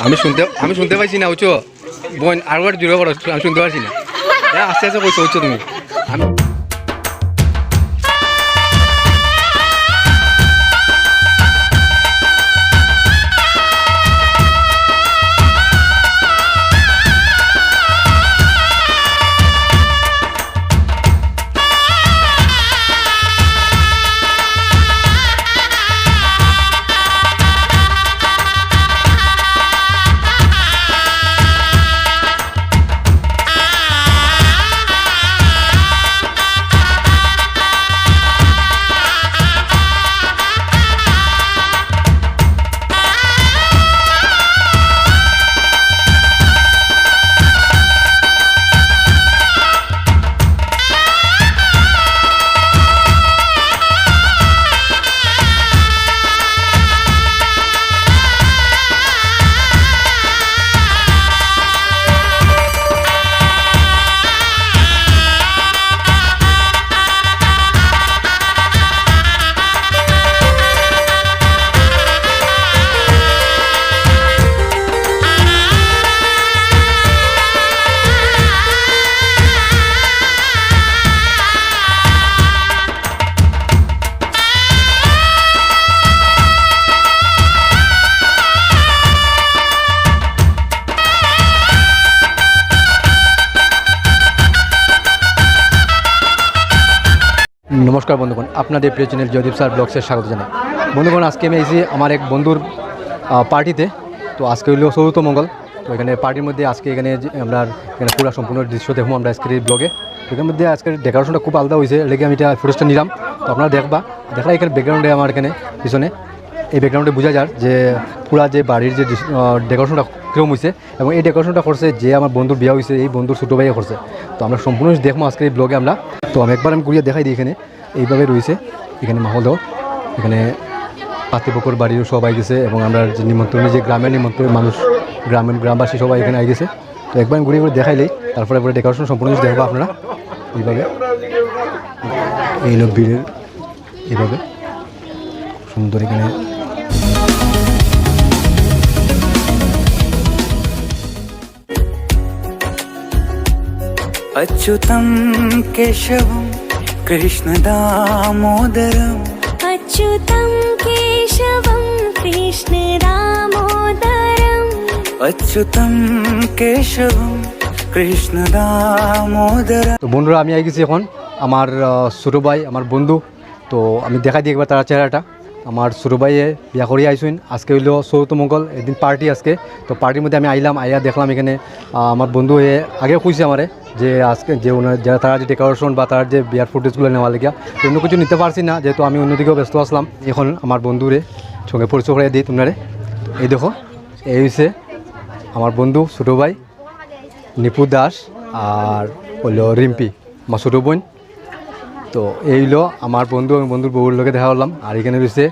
আমি শুনতে আমি শুনতে পাইছি না উচ্চ বোন আর জুড়ে করো আমি শুনতে পারছি না। আস্তে আস্তে কইছো উচ্চ তুমি। আমি নমস্কার বন্ধুগণ, আপনাদের প্রিয় চ্যানেল জয়দীপ স্যার ব্লগসের স্বাগত জানাই। বন্ধুগণ, আজকে আমি এসেছি আমার এক বন্ধুর পার্টিতে, তো আজকে হইল চতুর্থ মঙ্গল, তো এখানে পার্টির মধ্যে আজকে এখানে আমরা এখানে পুরো সম্পূর্ণ দৃশ্য দেখব আমরা আজকের এই ব্লগে এখানের মধ্যে আজকের ডেকোরেশনটা খুব আলাদা হয়েছে লেগে আমি এটা ফুটেজটা নিলাম। তো আপনারা দেখবা, দেখলা এখানে ব্যাকগ্রাউন্ডে আমার এখানে পিছনে, এই ব্যাকগ্রাউন্ডে বোঝা যায় যে পুরা যে বাড়ির যে ডেকোরেশনটা কীরকম হয়েছে এবং এই ডেকোরেশনটা করছে যে আমার বন্ধুর বিয়ে হয়েছে, এই বন্ধুর ছোটো ভাইয়ে করছে। তো আমরা সম্পূর্ণ দেখব আজকের এই ব্লগে আমরা। তো আমি একবার আমি ঘুরিয়ে দেখাই দিই এখানে। এইভাবে রয়েছে এখানে মাহল এখানে পাতিপুকুর বাড়িরও সবাই গেছে এবং আমরা যে নিমন্ত্রণ যে গ্রামের নিমন্ত্রণ মানুষ গ্রামের গ্রামবাসী সবাই এখানে আই গেছে তো একবার আমি ঘুরিয়ে ঘুরে দেখাইলেই তারপরে একবার ডেকোরেশন সম্পূর্ণ কিছু দেখবো আপনারা এইভাবে এই হলো বীরের এইভাবে খুব সুন্দর এখানে अच्युतं केशवं कृष्णदामोदरम् अच्युतं केशवं कृष्णदामोदरम् अच्युतं केशवं कृष्णदामोदरम् তো বন্ধুরা আমি আই গেছি এখন আমার আহ, ছোটো ভাই আমার বন্ধু তো আমি দেখা দিই একবার তার চেহারাটা আমার ভাইয়ে বিয়া করিয়ে আইসুন আজকে হইল চৌথ মঙ্গল একদিন পার্টি আজকে। তো পার্টির মধ্যে আমি আইলাম আইয়া দেখলাম এখানে আমার বন্ধু হয়ে আগে কইছে আমারে যে আজকে যে ওনার যারা তারা যে ডেকোরেশন বা তার যে বিয়ার ফুটেজগুলো নেওয়া লেগিয়া তো অন্য কিছু নিতে পারছি না, যেহেতু আমি অন্যদিকেও ব্যস্ত আসলাম এখন আমার বন্ধুরে সঙ্গে পরিচয় করে দিই তোমরা এই দেখো, এই হয়েছে আমার বন্ধু ছোটো ভাই নিপু দাস আর হলো রিম্পি আমার ছোটো বোন তো এই হলো আমার বন্ধু, আমি বন্ধুর বউর লোকে দেখা করলাম। আর এখানে রয়েছে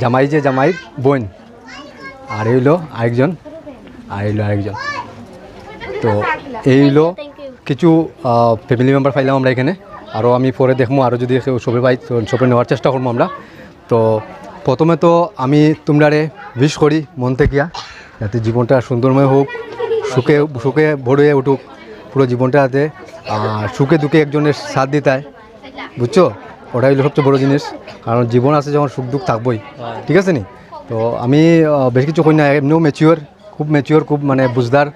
জামাই যে জামাইয়ের বোন। আর এই হলো আরেকজন, আর এই হলো আরেকজন। তো এই হলো কিছু ফ্যামিলি মেম্বার পাইলাম আমরা এখানে। আরও আমি পরে দেখব আরও যদি কেউ সবে পাই সবে নেওয়ার চেষ্টা করব আমরা। তো প্রথমে তো আমি তোমরারে উইশ করি মন থেকে যাতে জীবনটা সুন্দরময় হোক, সুখে সুখে ভরে উঠুক, পুরো জীবনটা যাতে সুখে দুঃখে একজনের সাথ দিতায় বুঝছ? ওটাই হলো সবচেয়ে বড় জিনিস। কারণ জীবন আছে যখন সুখ দুঃখ থাকবোই। ঠিক আছে নি? তো আমি বেশি কিছু কই না। এমনিও ম্যাচিওর খুব ম্যাচিওর খুব মানে বুঝদার।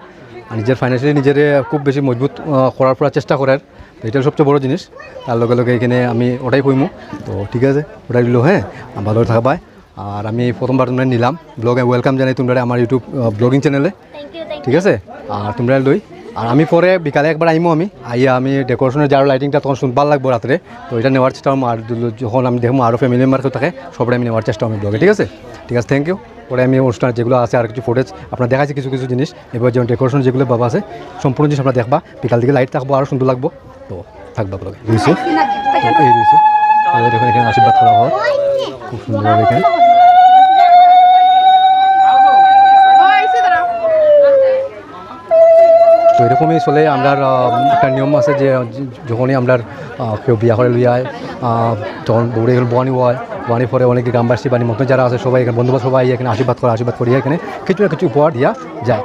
নিজের ফাইন্যান্সিয়ালি নিজের খুব বেশি মজবুত করার পর চেষ্টা করার। তো এটা সবচেয়ে বড় জিনিস। তার লগে লগে এখানে আমি ওটাই কইমু। তো ঠিক আছে ওটাই দিল হ্যাঁ? ভালো থাকবাই আর আমি প্রথমবার তোমরা নিলাম। ব্লগে ওয়েলকাম জানাই তোমরা আমার ইউটিউব ব্লগিং চ্যানেলে ঠিক আছে? আর তোমরা লই। আর আমি পরে বিকালে একবার আইমো আমি। আইয়া আমি ডেকোরেশনের যার লাইটিংটা তখন শুনবার লাগবো রাত্রে তো এটা নেওয়ার চেষ্টা আর যখন আমি দেখব আরও ফ্যামিলি মেম্বার থাকে সবাই আমি নেওয়ার চেষ্টা আমি ব্লগে ঠিক আছে? ঠিক আছে থ্যাংক ইউ পরে আমি অনুষ্ঠান যেগুলো আছে আর কিছু ফুটেজ আপনার দেখাচ্ছি কিছু কিছু জিনিস। এবার যেমন ডেকোরেশন যেগুলো বাবা আছে, সম্পূর্ণ জিনিস আপনারা দেখবা। বিকাল দিকে লাইট থাকব আরও সুন্দর লাগবো। তো থাকবা ব্লগে এখানে এখানে আশীর্বাদ করা হয়। খুব সুন্দরভাবে এখানে। তো এরকমই চলে আমরা একটা নিয়ম আছে যে যখনই আমরা কেউ বিয়া করে হয় আহ, তখন বউরে গেলে বোয়ানি হয় বোয়ানি পরে অনেকে গ্রামবাসী বাড়ি মতো যারা আছে সবাই এখানে বন্ধুবান্ধব সবাই এখানে আশীর্বাদ করে আশীর্বাদ করিয়া এখানে কিছু না কিছু উপহার দিয়া যায়।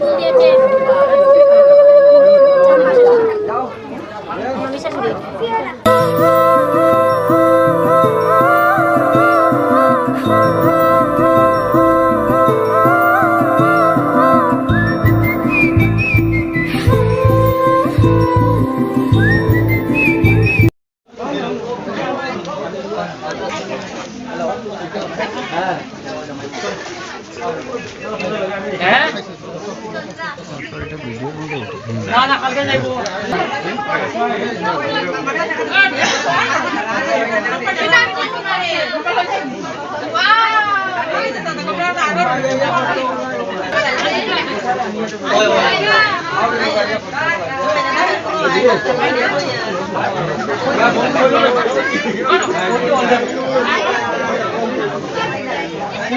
一点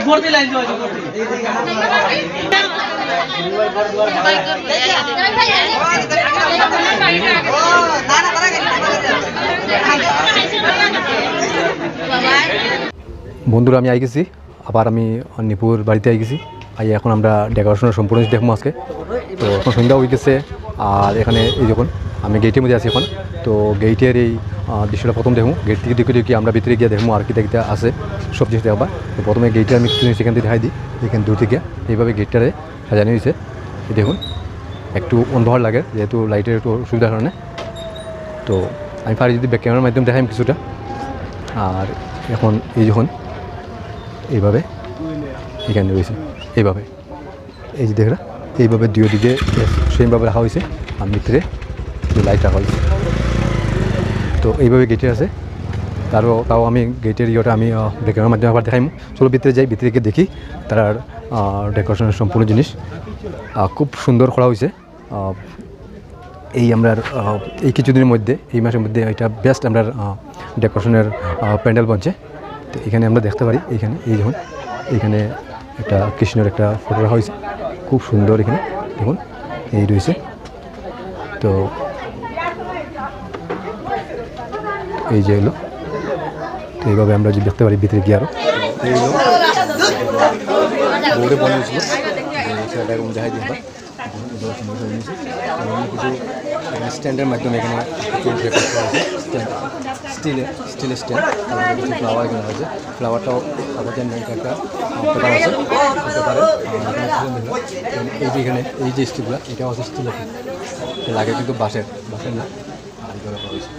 উপর দিয়ে লাইন দেওয়া আছে উপর দিয়ে বন্ধুরা, আমি আই গেছি। আবার আমি নিপুর বাড়িতে আই গেছি। আই, এখন আমরা ডেকোরেশনের সম্পূর্ণ দেখব আজকে। তো এখন সন্ধ্যা হয়ে গেছে, আর এখানে এই যখন আমি গেটের মধ্যে আছি এখন। তো গেটের এই দৃশ্যটা প্রথম দেখব গেট থেকে দেখে দেখি আমরা ভিতরে গিয়ে দেখব আর কি দেখতে আছে, সব জিনিস দেখবা তো প্রথমে গেটে আমি জিনিস থেকে দেখাই দিই, এখানে দূর থেকে। এইভাবে গেটটারে সাজানো হয়েছে। দেখুন, একটু অন্ধকার লাগে, যেহেতু লাইটের একটু অসুবিধার কারণে। তো আমি পারি যদি ব্যাক ক্যামেরার মাধ্যমে দেখাই কিছুটা। আর এখন এই যখন, এইভাবে এখানে রয়েছে, এইভাবে। এই যে দেখরা এইভাবে দুই দিকে সেমভাবে রাখা হয়েছে। আর ভিতরে লাইট রাখা হয়েছে। তো এইভাবে গেটে আছে। তারও তাও আমি গেটের ইয়েটা আমি ডেকোরেশনের মাধ্যমে আবার দেখাই চলো ভিতরে যাই, ভিতরে গিয়ে দেখি তার ডেকোরেশনের সম্পূর্ণ জিনিস। খুব সুন্দর করা হয়েছে এই আমরা এই কিছুদিনের মধ্যে, এই মাসের মধ্যে এটা বেস্ট আমরা ডেকোরেশনের প্যান্ডেল বনছে। তো এখানে আমরা দেখতে পারি এইখানে এই যখন এইখানে একটা কৃষ্ণের একটা ফটো রাখা হয়েছে খুব সুন্দর এখানে, দেখুন, এই রয়েছে। তো এই যে এলো তো এইভাবে আমরা যদি দেখতে পারি ভিতরে গিয়ে আরও বোর্ডে বানিয়েছিল সেটা এরকম দেখাই দিই কিছু স্ট্যান্ডের মাধ্যমে এখানে স্টিলের স্টিলের স্ট্যান্ড কিছু ফ্লাওয়ার এখানে আছে। ফ্লাওয়ারটাও যেন একটা পেপার আছে। পেপারে এই যে এখানে এই যে স্টিলগুলো এটাও আছে স্টিলের লাগে কিন্তু বাঁশের বাঁশের না। হয়েছে।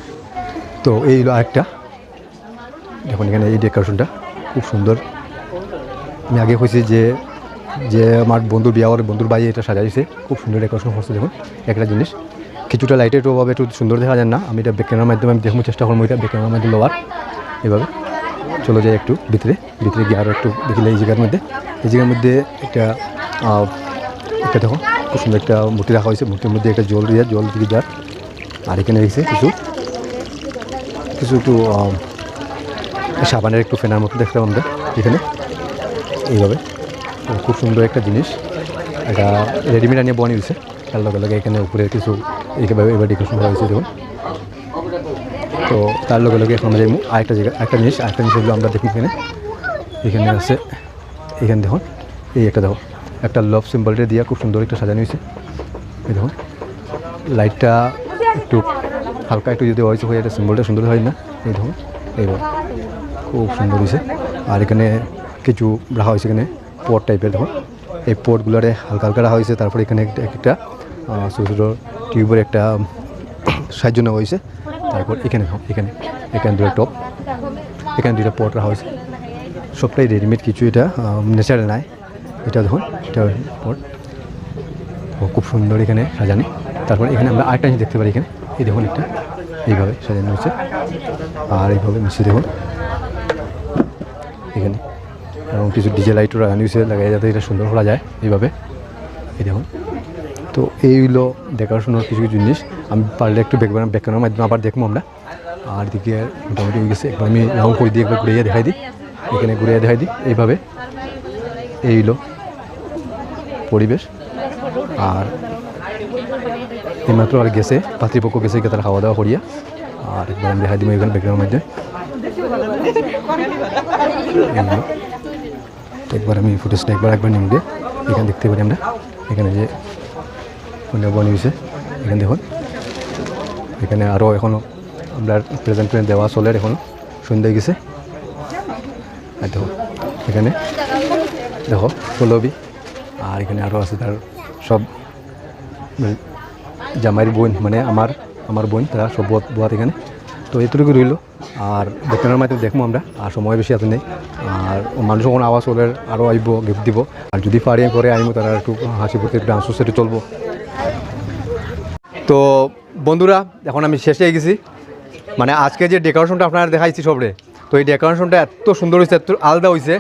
তো এই হলো আরেকটা। দেখুন, এখানে এই ডেকোরেশনটা খুব সুন্দর। আমি আগে কইছি যে যে আমার বন্ধুর বিয়া করে বন্ধুর বাড়ি এটা সাজাইছে। খুব সুন্দর ডেকোরেশন হচ্ছে দেখুন, একটা জিনিস। কিছুটা লাইটের অভাবে একটু সুন্দর দেখা যায় না। আমি এটা বেকেনার মাধ্যমে আমি দেখব, চেষ্টা করব এটা বেকেনার মাধ্যমে লওয়ার এভাবে। চলে যাই একটু ভিতরে। ভিতরে গিয়ে আরও একটু দেখিলে এই জায়গার মধ্যে। এই জায়গার মধ্যে একটা একটা দেখো, খুব সুন্দর একটা মূর্তি রাখা হয়েছে। মূর্তির মধ্যে একটা জল দিয়ে জল দিয়ে যার আর এখানে রেখেছে কিছু কিছু একটু সাবানের একটু ফেনার মতো দেখলাম আমরা এখানে। এইভাবে। খুব সুন্দর একটা জিনিস। এটা রেডিমেড আনিয়ে বনি হয়েছে তার লগে লগে এখানে উপরে কিছু এইভাবে এবার ডেকোরেশন করা হয়েছে দেখুন। তো তার লগে লগে এখন আমরা আরেকটা জায়গা একটা জিনিস। আরেকটা জিনিস হলো আমরা দেখি এখানে। এখানে আছে এখানে দেখুন। এই একটা দেখো। একটা লভ সিম্বলটা দিয়ে খুব সুন্দর একটা সাজানো হয়েছে। এই দেখুন। লাইটটা একটু হালকা একটু যদি হয়েছে হয়ে, এটা সিম্বলটা সুন্দর হয় না। এই দেখুন। এইবার। খুব সুন্দর হয়েছে আর এখানে কিছু রাখা হয়েছে এখানে পট টাইপের দেখুন এই পোর্টগুলোরে হালকা হালকা রাখা হয়েছে তারপর এখানে একটা একটা ছোটো ছোটো টিউবের একটা সাহায্য নেওয়া হয়েছে তারপর এখানে এখানে এখানে দুটো টপ এখানে দুটো পট রাখা হয়েছে সবটাই রেডিমেড কিছু এটা ন্যাচারাল নাই। এটা দেখুন, এটা পট। খুব সুন্দর এখানে সাজানি। তারপর এখানে আমরা আরেকটা জিনিস দেখতে পারি এখানে। এই দেখুন একটা, এইভাবে সাজানো হয়েছে আর এইভাবে মিশিয়ে দেখুন এখানে এবং কিছু ডিজে লাইটও লাগানো হয়েছে লাগাই যাতে এটা সুন্দর করা যায় এইভাবে। এই দেখুন। তো এই এইগুলো দেখাশোনার কিছু কিছু জিনিস। আমি পারলে একটু ব্যাকগ্রাউন্ড ব্যাকগ্রাউন্ডের মাধ্যমে আবার দেখব আমরা। আর দিকে মোটামুটি হয়ে গেছে, একবার আমি রাউন্ড করে দিয়ে একবার ঘুরিয়ে দেখাই দিই। এখানে ঘুরিয়ে দেখাই দিই, এইভাবে। এই এইগুলো পরিবেশ। আর এইমাত্র আর গেছে পাতৃপক্ষ গেছে, গিয়ে তারা খাওয়া দাওয়া করিয়া। আর একবার আমি দেখাই দিব এখানে ব্যাকগ্রাউন্ডের মধ্যে। এইগুলো তো একবার আমি ফুটেজটা একবার একবার নিম দিয়ে এখানে দেখতে পারি আমরা। এখানে যে ফোনে বানিয়েছে এখানে দেখুন। এখানে আরও এখনও আমরা প্রেজেন্ট দেওয়া চলে এখনও সন্ধ্যে গেছে। আর দেখো, এখানে দেখো পলবি আর এখানে আরও আছে তার সব মানে জামাইয়ের বোন মানে আমার আমার বোন, তারা সব বোয়াত এখানে। তো এতটুকু রইল। আর দোকানের মাধ্যমে দেখব আমরা, আর সময় বেশি আছে নেই। আর মানুষ কোনো আওয়াজ হলে আরও আইব গিফট দিব। আর যদি পারি পরে আইব তারা একটু হাসি ফুর্তি, একটু ডান্স সেটে চলবো। তো বন্ধুরা, এখন আমি শেষে গেছি। মানে আজকে যে ডেকোরেশনটা আপনারা দেখাইছি সবরে, তো এই ডেকোরেশনটা এত সুন্দর হয়েছে এত আলাদা হয়েছে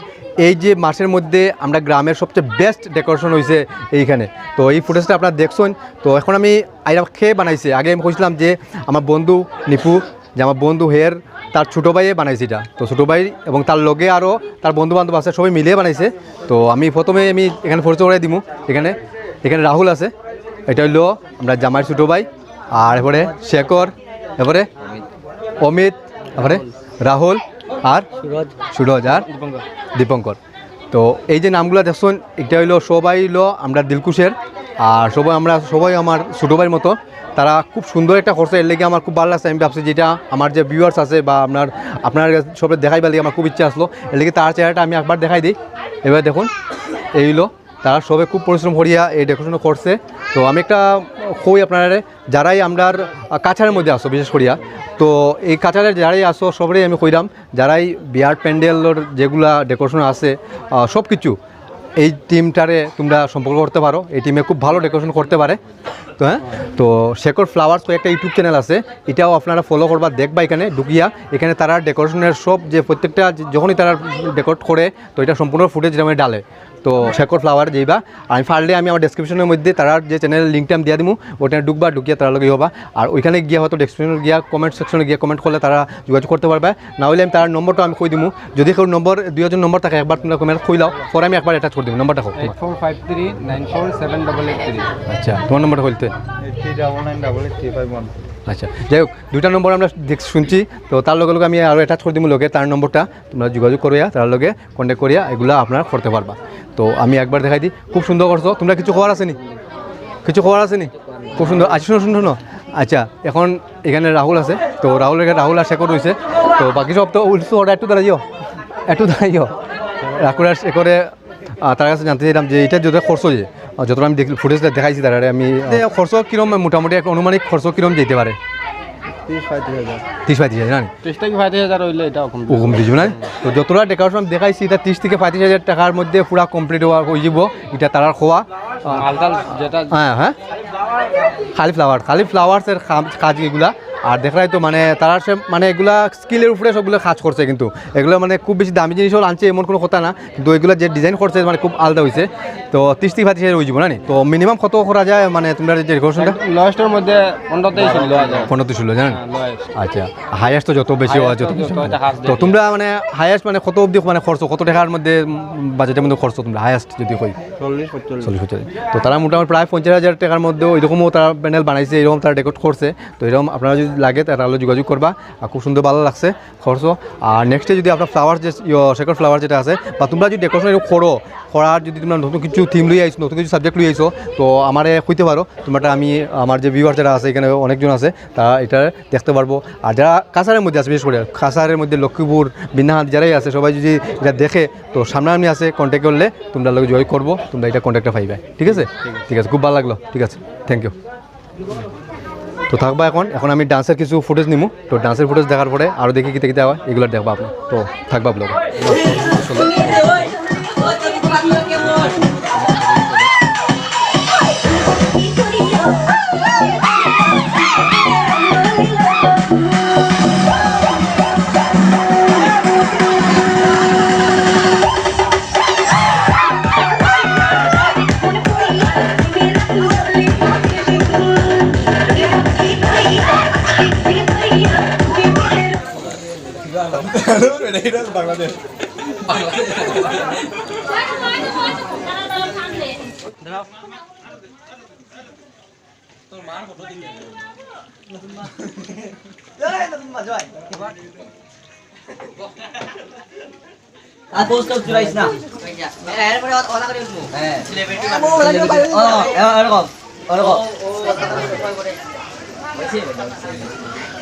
এই যে মাসের মধ্যে আমরা গ্রামের সবচেয়ে বেস্ট ডেকোরেশন হয়েছে এইখানে। তো এই ফুটেজটা আপনারা দেখছেন। তো এখন আমি আইরা খেয়ে বানাইছি। আগে আমি কইছিলাম যে আমার বন্ধু নিপু যে আমার বন্ধু হের তার ছোটো ভাইয়ে বানাইছি এটা। তো ছোটো ভাই এবং তার লগে আরও তার বন্ধু বান্ধব আছে সবাই মিলিয়ে বানাইছে। তো আমি প্রথমে আমি এখানে পরিচয় করে দিমু। এখানে এখানে রাহুল আছে। এটা হইল আমরা জামাই ছোটো ভাই। আর এরপরে শেখর এরপরে অমিত তারপরে রাহুল আর সুরজ। আর দীপঙ্কর। তো এই যে নামগুলো দেখুন এটা হইল সবাই হইল আমরা দিলকুশের। আর সবাই আমরা সবাই আমার ছোটো ভাইয়ের মতো। তারা খুব সুন্দর একটা করছে এর লেগে আমার খুব ভালো লাগছে। আমি ভাবছি যেটা আমার যে ভিউয়ার্স আছে বা আপনার আপনার সবাই দেখাইবার লেগে আমার খুব ইচ্ছা আসলো। এর লেগে তার চেহারাটা আমি একবার দেখাই দিই। এবার দেখুন, এই হইল তারা সবাই খুব পরিশ্রম করিয়া এই ডেকোরেশন করছে। তো আমি একটা কই আপনারা, যারাই আমরার কাছারের মধ্যে আসো, বিশেষ করিয়া। তো এই কাছারের যারাই আসো, সবারই আমি কইরাম, যারাই বিয়ার প্যান্ডেলর যেগুলা ডেকোরেশন আছে সব কিছু এই টিমটারে তোমরা সম্পর্ক করতে পারো। এই টিমে খুব ভালো ডেকোরেশন করতে পারে। তো হ্যাঁ তো শেখর ফ্লাওয়ার্স তো একটা ইউটিউব চ্যানেল আছে। এটাও আপনারা ফলো করবার দেখবা এখানে, ঢুকিয়া। এখানে তারা ডেকোরেশনের সব যে প্রত্যেকটা যখনই তারা ডেকোরেট করে, তো এটা সম্পূর্ণ ফুটেজ যেমন ডালে তো শেখর ফ্লাওয়ার যেইবা আমি পারলে আমি আমার ডেসক্রিপশনের মধ্যে তার যে চ্যানেলের লিঙ্কটা আমি দিয়ে দিব ওখানে ঢুকবা ঢুকিয়া তারা লগে হবা। আর ওইখানে গিয়ে হয়তো ডেসক্রিপশনে গিয়া কমেন্ট সেকশনে গিয়ে কমেন্ট করলে তারা যোগাযোগ করতে পারবে। না হলে আমি তার নম্বরটা আমি কই দিব যদি কেউ নম্বর দুই হাজার নম্বর থাকে একবার তোমরা কমেন্ট কই লাও পরে আমি একবার অ্যাটাচ করে দিব নম্বরটা হোক eight five three nine four seven double eight three আচ্ছা তোমার নম্বরটা বলতে আচ্ছা যাই হোক, দুইটা নম্বর আমরা দেখ, শুনছি। তো তার লগে লগে আমি আরও অ্যাটাচ করে দিব লগে, তার নম্বরটা তোমরা যোগাযোগ করিয়া, তার লগে কন্ট্যাক্ট করিয়া এগুলো আপনারা করতে পারবা। তো আমি একবার দেখাই দিই, খুব সুন্দর করছ। তোমরা কিছু খবর আসেনি কিছু খবর আসেনি খুব সুন্দর আচ্ছা শুনো শুনো শুনো। আচ্ছা এখন এখানে রাহুল আছে। তো রাহুল এখানে রাহুল আর শেখর রয়েছে। তো বাকি সব তো উল্টো ওটা একটু দাঁড়াইও। একটু দাঁড়াইও। রাহুল আর শেখরে তার কাছে জানতে চাইলাম যে এটা যত খরচ যে যতটা আমি দেখি ফুটেজ দেখাইছি তারা আমি খরচ কিরম মোটামুটি একটা অনুমানিক খরচ কিরম যেতে পারে? তিরিশ পঁয়ত্রিশ হাজার ত্রিশ থেকে পঁয়ত্রিশ হাজার হইলে এটা ও দিছো। না তো যতটা ডেকোরেশন আমি দেখাইছি এটা ত্রিশ থেকে পঁয়ত্রিশ হাজার টাকার মধ্যে পুরা কমপ্লিট হওয়া হয়ে যাব। এটা তারার খোয়া হ্যাঁ হ্যাঁ খালি ফ্লাওয়ার খালি ফ্লাওয়ার্সের কাজ এগুলা আর দেখাই তো মানে তারা সে মানে এগুলা স্কিলের উপরে সবগুলো কাজ করছে কিন্তু। এগুলো মানে খুব বেশি দামি জিনিসও আনছে এমন কোনো কথা না। কিন্তু এগুলো যে ডিজাইন করছে মানে খুব আলাদা হয়েছে তো ত্রিশ থেকে পঁয়ত্রিশ হাজার হয়ে যাব না নি? তো মিনিমাম কত করা যায়? মানে তোমরা যে ডেকোরেশনটা লয়েস্টের মধ্যে পনেরোতেই ছিল পনেরো ষোলো জানেন আচ্ছা হাইয়েস্ট তো যত বেশি হওয়া যত তো তোমরা মানে হাইয়েস্ট মানে কত অবধি মানে খরচ? কত টাকার মধ্যে বাজেটের মধ্যে খরচ তোমরা? হাইয়েস্ট যদি কই। চল্লিশ পঁয়তাল্লিশ। তো তারা মোটামুটি প্রায় পঞ্চাশ হাজার টাকার মধ্যেও এরকমও তারা প্যানেল বানাইছে এরকম তারা ডেকোরেট করছে। তো এরকম আপনারা যদি লাগে তারা হলো যোগাযোগ করবা। আর খুব সুন্দর ভালো লাগছে খরচ আর নেক্সটে যদি আপনার ফ্লাওয়ার যে শেখর ফ্লাওয়ার যেটা আছে বা তোমরা যদি ডেকোরেশন করো করার যদি তোমরা নতুন কিছু থিম লই আইছো নতুন কিছু সাবজেক্ট লই আইছো তো আমারে কইতে পারো তোমরা আমি আমার যে ভিউয়ার যারা আছে এখানে অনেকজন আছে তারা এটা দেখতে পারব। আর যারা কাছারের মধ্যে আছে বিশেষ করে কাছারের মধ্যে লক্ষ্মীপুর বিনাহাট যারাই আছে সবাই যদি এটা দেখে তো সামনাসামনি আছে কন্ট্যাক্ট করলে তোমরা লোক জয় করব তোমরা এটা কন্ট্যাক্টটা পাইবে। ঠিক আছে? ঠিক আছে। খুব ভালো লাগল। ঠিক আছে থ্যাংক ইউ তো থাকবা এখন। এখন আমি ডান্সের কিছু ফুটেজ নিমু। তো ডান্সের ফুটেজ দেখার পরে আরও দেখি কিতে হয়, এগুলো দেখবা আপনি। তো থাকবা ব্লগ আর পোস্ট করতে পারিস না এরপরে অনা করে উঠবো হ্যাঁ এরকম এরকম ওকে উঠে দে ওকে উঠে আদি আদি তা তিনটা একটা উঠে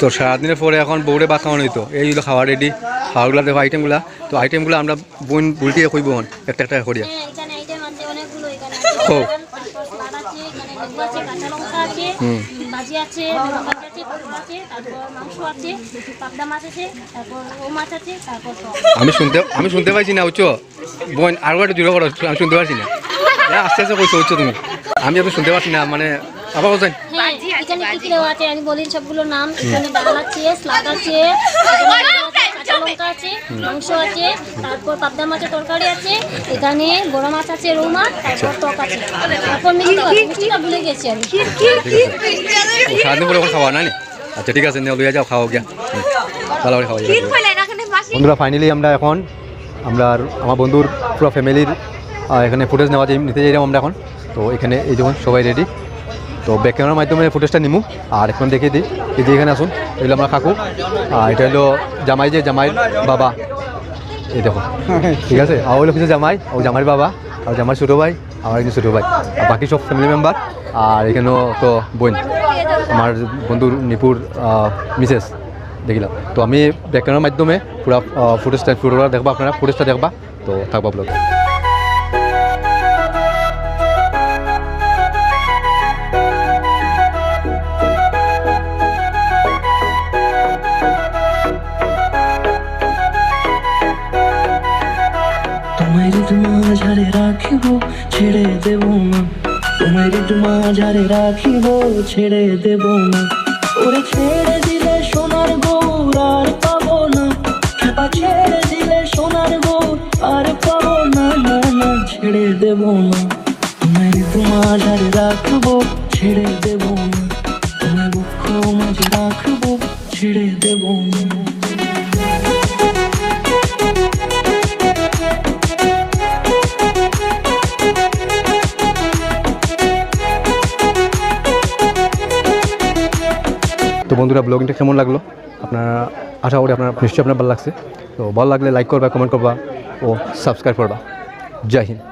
তো সারাদিনের পরে এখন বউরে ভাত খাওয়ানো হইতো। এইগুলো খাওয়া রেডি খাওয়াগুলো দেখো আইটেমগুলো তো আইটেমগুলো আমরা বোন বুলটিয়ে কইব হন একটা একটা করিয়া। হ্যাঁ ও। ভাজি আছে টক আমি শুনতে আমি শুনতে পাইছি না উচ্চ বোন আরও একটা দূরে করো আমি শুনতে পারছি না। আস্তে আস্তে কইছো উচ্চ তুমি। আমি শুনতে পারছি না মানে আবার কোথায় হ্যাঁ এখানে কি কি দেওয়া আছে। আমি বলি সবগুলো নাম এখানে ডাল আছে স্লাদ আছে লঙ্কা মাংস আছে তারপর পাবদা মাছের তরকারি আছে এখানে বড় মাছ আছে রৌ মাছ তারপর টক আছে। তারপর মিষ্টিটা ভুলে গেছি আমি। সারাদিন পরে খাওয়া না আচ্ছা ঠিক আছে নিয়ে লইয়া যাও খাওয়া গিয়া। ভালো করে খাওয়া বন্ধুরা ফাইনালি আমরা এখন আমরা আর আমার বন্ধুর পুরো ফ্যামিলির এখানে ফুটেজ নেওয়া নিতে যাইলাম আমরা এখন। তো এখানে এই যখন সবাই রেডি তো ব্যাক ক্যামেরার মাধ্যমে ফুটেজটা নিমু। আর এখন দেখিয়ে দিই। এই যে এখানে আসুন এগুলো আমরা কাকু। আর এটা হলো জামাই যে জামাই বাবা। এই দেখো। ঠিক আছে? আর হলো কিছু জামাই, ও জামাই বাবা, আর জামাই ছোটো ভাই, আমার একজন ছোটো ভাই। আর বাকি সব ফ্যামিলি মেম্বার আর এখানেও তো বোন। আমার বন্ধুর নিপুর মিসেস দেখিলাম। তো আমি ব্যাকগ্রাউন্ডের মাধ্যমে পুরো ফুটেজটা ফুটোটা দেখবা আপনারা ফুটেজটা দেখবা। তো থাকবা ব্লগে তোমায় ঋতু মাঝারে রাখিব, ছেড়ে দেব না। তোমায় ঋতু মাঝারে রাখিব, ছেড়ে দেব না। ওরে ছেড়ে দিলে সোনার গৌর আর পাবো না। ছেড়ে দিলে সোনার গৌর আর পাবো না না না, ছেড়ে দেব না। তোমায় ঋতু মাঝারে রাখব, ছেড়ে দেব না। তোমায় বক্ষ মাঝে রাখব, ছেড়ে দেব না। বন্ধুরা, ব্লগিংটা কেমন লাগল? আপনারা আশা করি আপনার, নিশ্চয়ই আপনার ভালো লাগছে। তো ভালো লাগলে লাইক করবা কমেন্ট করবা ও সাবস্ক্রাইব করবা। জয় হিন্দ।